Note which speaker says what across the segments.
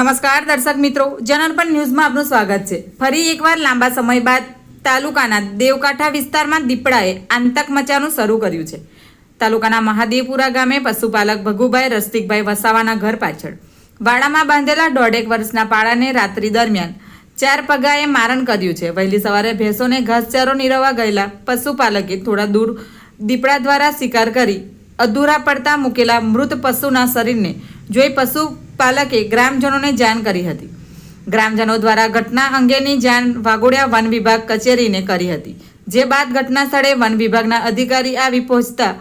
Speaker 1: નમસ્કાર દર્શક મિત્રો જનરપણ ન્યૂઝમાં આપનું સ્વાગત છે. ફરી એકવાર લાંબા સમય બાદ તાલુકાના દેવકાંઠા વિસ્તારમાં દીપડાએ આંતક મચાનું શરૂ કર્યું છે. તાલુકાના મહાદેવપુરા ગામે પશુપાલક ભગુભાઈ રસ્તિકભાઈ વસાવાના ઘર પાછળ વાડામાં બાંધેલા દોઢેક વર્ષના પાળાને રાત્રિ દરમિયાન ચાર પગાએ મારણ કર્યું છે. વહેલી સવારે ભેંસોને ઘાસચારો નીરવવા ગયેલા પશુપાલકે થોડા દૂર દીપડા દ્વારા શિકાર કરી અધૂરા પડતા મૂકેલા મૃત પશુના શરીરને જોઈ પશુપાલકે ગ્રામજનોને જાણ કરી હતી. ગ્રામજનો દ્વારા ઘટના અંગેની જાણ વાઘોડિયા વન વિભાગ કચેરીને કરી હતી. જે બાદ ઘટના સ્થળે વન વિભાગના અધિકારી આવી પહોંચતા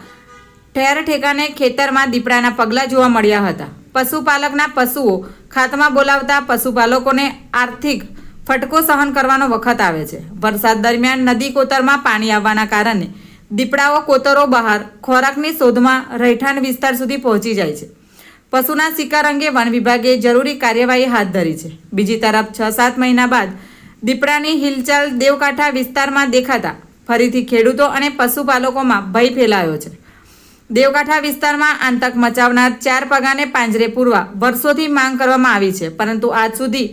Speaker 1: ઠેર ઠેકાને ખેતરમાં દીપડાના પગલાં જોવા મળ્યા હતા. પશુપાલકના પશુઓ ખાતમાં બોલાવતા પશુપાલકોને આર્થિક ફટકો સહન કરવાનો વખત આવે છે. વરસાદ દરમિયાન નદી કોતરમાં પાણી આવવાના કારણે દીપડાઓ કોતરો બહાર ખોરાકની શોધમાં રહેઠાણ વિસ્તાર સુધી પહોંચી જાય છે. પશુના શિકાર અંગે વન વિભાગે જરૂરી કાર્યવાહી હાથ ધરી છે. બીજી તરફ છ સાત મહિના બાદ દીપડાની હિલચાલ દેવકાંઠા વિસ્તારમાં દેખાતા ફરીથી ખેડૂતો અને પશુપાલકોમાં ભય ફેલાયો છે. દેવકાંઠા વિસ્તારમાં આતંક મચાવનાર ચાર પગાને પાંજરે પૂરવા વર્ષોથી માંગ કરવામાં આવી છે, પરંતુ આજ સુધી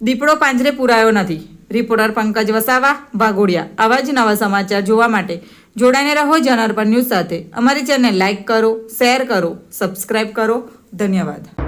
Speaker 1: દીપડો પાંજરે પૂરાયો નથી. રિપોર્ટર પંકજ વસાવા, વાઘોડિયા. આવા જ નવા સમાચાર જોવા માટે જોડાઈને રહો જનરપર ન્યૂઝ સાથે. અમારી ચેનલ લાઇક કરો, શેર કરો, સબસ્ક્રાઇબ કરો. ધન્યવાદ.